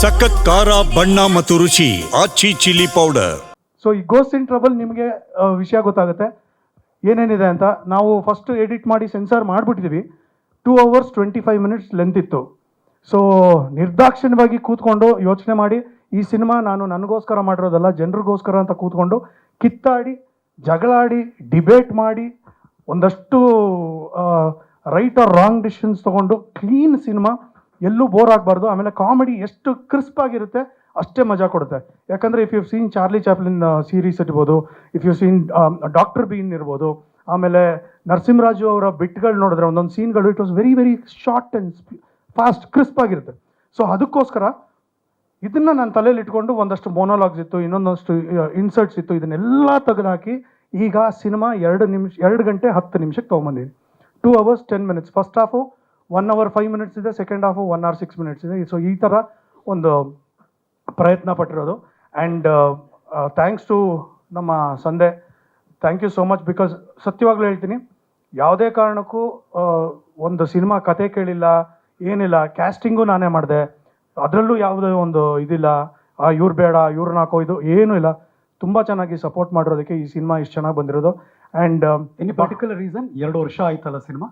ಸಖತ್ ಖಾರ, ಬಣ್ಣ ಮತ್ತು ರುಚಿ ಆಚಿ ಚಿಲ್ಲಿ ಪೌಡರ್ ಸೊ ಈ ಗೋಸ್ ಇನ್ ಟ್ರಬಲ್ ನಿಮಗೆ ವಿಷಯ ಗೊತ್ತಾಗುತ್ತೆ. ಏನೇನಿದೆ ಅಂತ ನಾವು ಫಸ್ಟ್ ಎಡಿಟ್ ಮಾಡಿ censor ಮಾಡಿಬಿಟ್ಟಿದ್ವಿ. Two hours twenty five minutes length ಇತ್ತು. ಸೊ ನಿರ್ದಾಕ್ಷಿಣ್ಯವಾಗಿ ಕೂತ್ಕೊಂಡು ಯೋಚನೆ ಮಾಡಿ, ಈ ಸಿನಿಮಾ ನಾನು ನನಗೋಸ್ಕರ ಮಾಡಿರೋದಲ್ಲ, ಜನರಿಗೋಸ್ಕರ ಅಂತ ಕೂತ್ಕೊಂಡು ಕಿತ್ತಾಡಿ, ಜಗಳಾಡಿ ಡಿಬೇಟ್ ಮಾಡಿ, ಒಂದಷ್ಟು ರೈಟ್ ಆರ್ ರಾಂಗ್ ಡಿಸಿಷನ್ಸ್ ತೊಗೊಂಡು ಕ್ಲೀನ್ ಸಿನಿಮಾ ಎಲ್ಲೂ ಬೋರ್ ಆಗಬಾರ್ದು. ಆಮೇಲೆ ಕಾಮಿಡಿ ಎಷ್ಟು ಕ್ರಿಸ್ಪ್ ಆಗಿರುತ್ತೆ, ಅಷ್ಟೇ ಮಜಾ ಕೊಡುತ್ತೆ. ಯಾಕಂದರೆ if you seen Charlie Chaplin series ಇರ್ಬೋದು if you seen doctor Bean ಇರ್ಬೋದು, ಆಮೇಲೆ ನರಸಿಂಹರಾಜು ಅವರ ಬಿಟ್ಗಳು ನೋಡಿದ್ರೆ ಒಂದೊಂದು ಸೀನ್ಗಳು it was very very short and fast crisp ಆಗಿರುತ್ತೆ. ಸೊ ಅದಕ್ಕೋಸ್ಕರ ಇದನ್ನು ನಾನು ತಲೆಯಲ್ಲಿ ಇಟ್ಕೊಂಡು ಒಂದಷ್ಟು ಮೋನೋಲಾಗ್ಸ್ ಇತ್ತು, ಇನ್ನೊಂದಷ್ಟು ಇನ್ಸರ್ಟ್ಸ್ ಇತ್ತು, ಇದನ್ನೆಲ್ಲ ತೆಗೆದುಹಾಕಿ ಈಗ ಸಿನಿಮಾ ಎರಡು ನಿಮಿಷ, ಎರಡು ಗಂಟೆ ಹತ್ತು ನಿಮಿಷಕ್ಕೆ ತೊಗೊಂಬಂದಿದ್ದೀನಿ two hours ten minutes first half one hour five minutes ಇದೆ second half one hour six minutes ಇದೆ. ಸೊ ಈ ಥರ ಒಂದು ಪ್ರಯತ್ನ ಪಟ್ಟಿರೋದು. ಆ್ಯಂಡ್ ಥ್ಯಾಂಕ್ಸ್ ಟು ನಮ್ಮ ಸಂದೆ thank you so much because ಸತ್ಯವಾಗ್ಲೂ ಹೇಳ್ತೀನಿ ಯಾವುದೇ ಕಾರಣಕ್ಕೂ ಒಂದು ಸಿನಿಮಾ ಕತೆ ಕೇಳಿಲ್ಲ ಏನಿಲ್ಲ ಕ್ಯಾಸ್ಟಿಂಗು ನಾನೇ ಮಾಡಿದೆ. ಅದರಲ್ಲೂ ಯಾವುದೇ ಒಂದು ಇದಿಲ್ಲ ಇವ್ರು ಬೇಡ ಇವ್ರನ್ನ ಹಾಕೋ ಇದು ಏನೂ ಇಲ್ಲ. ತುಂಬ ಚೆನ್ನಾಗಿ ಸಪೋರ್ಟ್ ಮಾಡಿರೋದಕ್ಕೆ ಈ ಸಿನಿಮಾ ಇಷ್ಟು ಚೆನ್ನಾಗಿ ಬಂದಿರೋದು. ಆ್ಯಂಡ್ ಎನಿ ಪರ್ಟಿಕ್ಯುಲರ್ ರೀಸನ್ ಎರಡು ವರ್ಷ ಆಯ್ತಲ್ಲ ಸಿನಿಮಾ?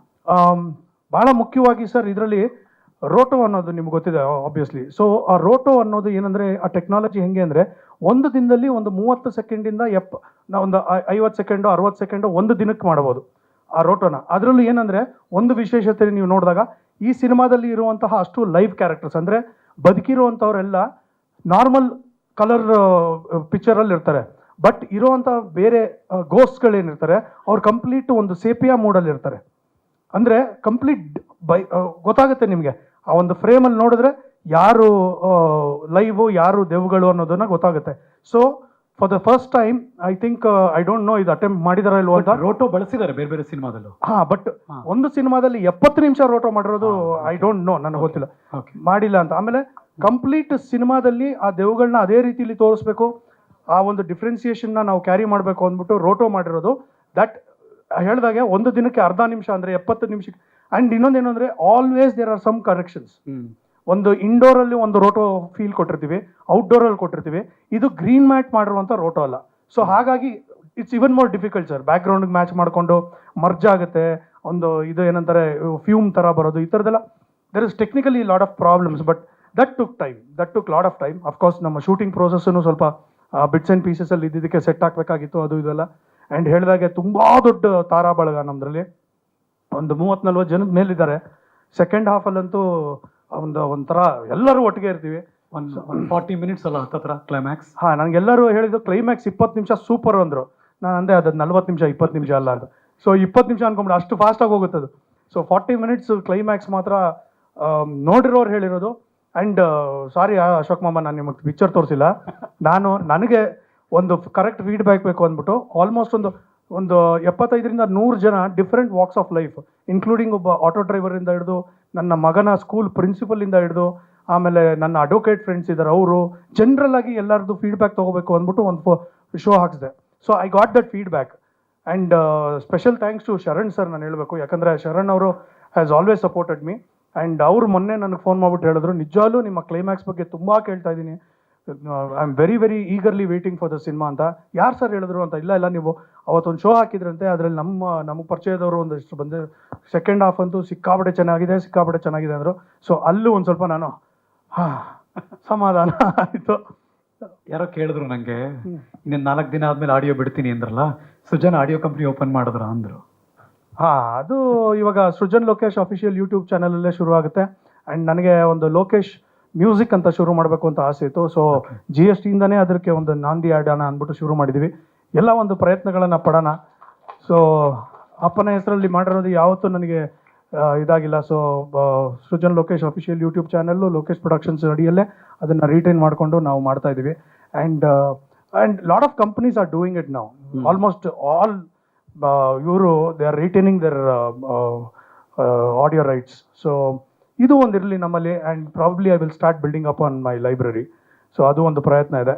ಬಹಳ ಮುಖ್ಯವಾಗಿ ಸರ್ ಇದರಲ್ಲಿ ರೋಟೋ ಅನ್ನೋದು ನಿಮ್ಗೆ ಗೊತ್ತಿದೆ ಆಬ್ವಿಯಸ್ಲಿ ಸೊ ಆ ರೋಟೋ ಅನ್ನೋದು ಏನಂದ್ರೆ, ಆ ಟೆಕ್ನಾಲಜಿ ಹೆಂಗೆ ಅಂದರೆ, ಒಂದು ದಿನದಲ್ಲಿ ಒಂದು ಮೂವತ್ತು ಸೆಕೆಂಡಿಂದ ಎಪ್, ನಾ ಒಂದು ಐವತ್ತು ಸೆಕೆಂಡು, ಅರವತ್ತು ಸೆಕೆಂಡು ಒಂದು ದಿನಕ್ಕೆ ಮಾಡಬಹುದು ಆ ರೋಟೋನ. ಅದರಲ್ಲೂ ಏನಂದ್ರೆ, ಒಂದು ವಿಶೇಷತೆ ನೀವು ನೋಡಿದಾಗ, ಈ ಸಿನಿಮಾದಲ್ಲಿ ಇರುವಂತಹ ಅಷ್ಟು ಲೈವ್ ಕ್ಯಾರೆಕ್ಟರ್ಸ್ ಅಂದ್ರೆ, ಬದುಕಿರುವಂಥವರೆಲ್ಲ ನಾರ್ಮಲ್ ಕಲರ್ ಪಿಕ್ಚರಲ್ಲಿ ಇರ್ತಾರೆ. ಬಟ್ ಇರುವಂಥ ಬೇರೆ ಗೋಸ್ಟ್ಗಳೇನಿರ್ತಾರೆ ಅವ್ರು ಕಂಪ್ಲೀಟ್ ಒಂದು ಸೇಪಿಯಾ ಮೂಡಲ್ಲಿ ಇರ್ತಾರೆ. ಅಂದ್ರೆ ಕಂಪ್ಲೀಟ್ ಬೈ ಗೊತ್ತಾಗುತ್ತೆ ನಿಮಗೆ. ಆ ಒಂದು ಫ್ರೇಮಲ್ಲಿ ನೋಡಿದ್ರೆ ಯಾರು ಲೈವು ಯಾರು ದೆವ್ಗಳು ಅನ್ನೋದನ್ನ ಗೊತ್ತಾಗುತ್ತೆ. So for the first time I think I don't know ಇದು ಅಟೆಂಪ್ಟ್ ಮಾಡಿದಾರ ಇಲ್ವ ಅಂತ. ರೋಟೋ ಬಳಸಿದ್ದಾರೆ ಬೇರೆ ಬೇರೆ ಸಿನಿಮಾದಲ್ಲೂ. ಹಾ ಬಟ್ ಒಂದು ಸಿನಿಮಾದಲ್ಲಿ ಎಪ್ಪತ್ತು ನಿಮಿಷ ರೋಟೋ ಮಾಡಿರೋದು ಐ ಡೋಂಟ್ ನೋ ನನಗೆ ಗೊತ್ತಿಲ್ಲ. ಮಾಡಿಲ್ಲ ಅಂತ. ಆಮೇಲೆ ಕಂಪ್ಲೀಟ್ ಸಿನಿಮಾದಲ್ಲಿ ಆ ದೆವ್ಗಳನ್ನ ಅದೇ ರೀತಿಯಲ್ಲಿ ತೋರಿಸ್ಬೇಕು. ಆ ಒಂದು ಡಿಫ್ರೆನ್ಸಿಯೇಷನ್ನ ನಾವು ಕ್ಯಾರಿ ಮಾಡಬೇಕು ಅಂದ್ಬಿಟ್ಟು ರೋಟೋ ಮಾಡಿರೋದು. ದಟ್ ಹೇಳಿದಾಗೆ ಒಂದು ದಿನಕ್ಕೆ ಅರ್ಧ ನಿಮಿಷ ಅಂದರೆ ಎಪ್ಪತ್ತು ನಿಮಿಷಕ್ಕೆ ಆ್ಯಂಡ್ ಇನ್ನೊಂದೇನು ಅಂದ್ರೆ always there are some corrections ಒಂದು ಒಂದು ಇಂಡೋರಲ್ಲಿ ಒಂದು ರೋಟೋ ಫೀಲ್ ಕೊಟ್ಟಿರ್ತೀವಿ ಔಟ್ಡೋರಲ್ಲಿ ಕೊಟ್ಟಿರ್ತೀವಿ. ಇದು ಗ್ರೀನ್ ಮ್ಯಾಟ್ ಮಾಡಿರುವಂಥ ರೋಟೋ ಅಲ್ಲ. ಸೊ ಹಾಗಾಗಿ it's even more difficult sir ಬ್ಯಾಕ್ಗ್ರೌಂಡ್ಗೆ match ಮಾಡಿಕೊಂಡು ಮರ್ಜ್ ಆಗುತ್ತೆ. ಒಂದು ಇದು ಏನಂತಾರೆ ಫ್ಯೂಮ್ ಥರ ಬರೋದು ಈ ಥರದ್ದೆಲ್ಲ there is technically lot of problems but that took time that took lot of time of course ನಮ್ಮ ಶೂಟಿಂಗ್ ಪ್ರೋಸೆಸ್ಸನ್ನು ಸ್ವಲ್ಪ ಬಿಟ್ಸ್ ಆ್ಯಂಡ್ ಪೀಸಸಲ್ಲಿ ಇದ್ದಿದ್ದಕ್ಕೆ ಸೆಟ್ ಹಾಕಬೇಕಾಗಿತ್ತು ಅದು ಇದೆಲ್ಲ ಆ್ಯಂಡ್ ಹೇಳಿದಾಗೆ ತುಂಬ ದೊಡ್ಡ ತಾರಾ ಬಳಗ ನಮ್ಮದ್ರಲ್ಲಿ ಒಂದು ಮೂವತ್ತು ನಲ್ವತ್ತು ಜನದ ಮೇಲಿದ್ದಾರೆ. ಸೆಕೆಂಡ್ ಹಾಫಲ್ಲಂತೂ ಒಂದು ಒಂಥರ ಎಲ್ಲರೂ ಒಟ್ಟಿಗೆ ಇರ್ತೀವಿ. ಒಂದು ಒಂದು ಫಾರ್ಟಿ ಮಿನಿಟ್ಸ್ ಅಲ್ಲ ಹತ್ತತ್ರ ಕ್ಲೈಮ್ಯಾಕ್ಸ್ ಹಾಂ ನನಗೆಲ್ಲರೂ ಹೇಳಿದ್ದು ಕ್ಲೈಮ್ಯಾಕ್ಸ್ ಇಪ್ಪತ್ತು ನಿಮಿಷ ಸೂಪರ್ ಅಂದರು. ನಾನು ಅಂದೆ ಅದು ನಲ್ವತ್ತು ನಿಮಿಷ ಇಪ್ಪತ್ತು ನಿಮಿಷ ಅಲ್ಲ ಅಂತ ಸೊ ಇಪ್ಪತ್ತು ನಿಮಿಷ ಅನ್ಕೊಂಬಿಡಿ ಅಷ್ಟು ಫಾಸ್ಟಾಗಿ ಹೋಗುತ್ತೆ ಅದು ಸೊ ಫಾರ್ಟಿ ಮಿನಿಟ್ಸ್ ಕ್ಲೈಮ್ಯಾಕ್ಸ್ ಮಾತ್ರ ನೋಡಿರೋರು ಹೇಳಿರೋದು. ಆ್ಯಂಡ್ ಸಾರಿ ಅಶೋಕ್ ಮಾಮ ನಾನು ನಿಮಗೆ ಪಿಕ್ಚರ್ ತೋರಿಸಿಲ್ಲ. ನಾನು ನನಗೆ ಒಂದು ಕರೆಕ್ಟ್ ಫೀಡ್ಬ್ಯಾಕ್ ಬೇಕು ಅಂದ್ಬಿಟ್ಟು ಆಲ್ಮೋಸ್ಟ್ ಒಂದು ಒಂದು ಎಪ್ಪತ್ತೈದರಿಂದ ನೂರು ಜನ different walks of life including ಒಬ್ಬ ಆಟೋ ಡ್ರೈವರಿಂದ ಹಿಡಿದು ನನ್ನ ಮಗನ ಸ್ಕೂಲ್ ಪ್ರಿನ್ಸಿಪಲಿಂದ ಹಿಡಿದು ಆಮೇಲೆ ನನ್ನ ಅಡ್ವೊಕೇಟ್ ಫ್ರೆಂಡ್ಸ್ ಇದ್ದಾರೆ ಅವರು ಜನರಲ್ ಆಗಿ ಎಲ್ಲರದ್ದು ಫೀಡ್ಬ್ಯಾಕ್ ತೊಗೋಬೇಕು ಅಂದ್ಬಿಟ್ಟು ಒಂದು show ಹಾಕಿಸಿದೆ. So I got that feedback and special thanks to Sharan sir ನಾನು ಹೇಳಬೇಕು. ಯಾಕಂದರೆ ಶರಣ್ ಅವರು has always supported me and ಅವರು ಮೊನ್ನೆ ನನಗೆ ಫೋನ್ ಮಾಡಿಬಿಟ್ಟು ಹೇಳಿದ್ರು ನಿಜವಾಗ್ಲೂ ನಿಮ್ಮ ಕ್ಲೈಮ್ಯಾಕ್ಸ್ ಬಗ್ಗೆ ತುಂಬ ಕೇಳ್ತಾ ಇದ್ದೀನಿ. I am very very eagerly waiting for the cinema ಅಂತ ಯಾರು ಸರ್ ಹೇಳಿದ್ರು ಅಂತ? ಇಲ್ಲ ಇಲ್ಲ ನೀವು ಅವತ್ತೊಂದು ಶೋ ಹಾಕಿದ್ರಂತೆ ಅದರಲ್ಲಿ ನಮ್ಮ ನಮಗೆ ಪರಿಚಯದವರು ಒಂದಷ್ಟು ಬಂದು ಸೆಕೆಂಡ್ ಹಾಫ್ ಅಂತೂ ಸಿಕ್ಕಾಪಟ್ಟೆ ಚೆನ್ನಾಗಿದೆ ಸಿಕ್ಕಾಪಟ್ಟೆ ಚೆನ್ನಾಗಿದೆ ಅಂದರು. ಸೊ ಅಲ್ಲೂ ಒಂದು ಸ್ವಲ್ಪ ನಾನು ಹಾ ಸಮಾಧಾನ ಆಯಿತು. ಯಾರೋ ಕೇಳಿದ್ರು ನನಗೆ ಇನ್ನೇನು ನಾಲ್ಕು ದಿನ ಆದಮೇಲೆ ಆಡಿಯೋ ಬಿಡ್ತೀನಿ ಅಂದ್ರಲ್ಲ ಸುಜನ್ ಆಡಿಯೋ ಕಂಪ್ನಿ ಓಪನ್ ಮಾಡಿದ್ರ ಅಂದರು. ಹಾಂ ಅದು ಇವಾಗ ಸೃಜನ್ ಲೋಕೇಶ್ ಅಫಿಷಿಯಲ್ ಯೂಟ್ಯೂಬ್ ಚಾನಲಲ್ಲೇ ಶುರು ಆಗುತ್ತೆ ಆ್ಯಂಡ್ ನನಗೆ ಒಂದು ಲೋಕೇಶ್ ಮ್ಯೂಸಿಕ್ ಅಂತ ಶುರು ಮಾಡಬೇಕು ಅಂತ ಆಸೆ ಇತ್ತು. ಸೊ ಜಿ ಎಸ್ ಟಿಯಿಂದನೇ ಅದಕ್ಕೆ ಒಂದು ನಾಂದಿ ಆಡೋಣ ಅಂದ್ಬಿಟ್ಟು ಶುರು ಮಾಡಿದ್ವಿ. ಎಲ್ಲ ಒಂದು ಪ್ರಯತ್ನಗಳನ್ನು ಪಡೋಣ. ಸೊ ಅಪ್ಪನ ಹೆಸರಲ್ಲಿ ಮಾಡಿರೋದು ಯಾವತ್ತೂ ನನಗೆ ಇದಾಗಿಲ್ಲ. So Srujan Lokesh official YouTube channel Lokesh productions ಅಡಿಯಲ್ಲೇ ಅದನ್ನು ರೀಟೈನ್ ಮಾಡಿಕೊಂಡು ನಾವು ಮಾಡ್ತಾ ಇದ್ದೀವಿ. And and lot of companies are doing it ನಾವು ಆಲ್ಮೋಸ್ಟ್ ಆಲ್ ಇವರು they are retaining their audio rights so ಇದು ಒಂದಿರಲಿ ನಮ್ಮಲ್ಲಿ and probably I will start building up on my library so ಅದು ಒಂದು ಪ್ರಯತ್ನ ಇದೆ.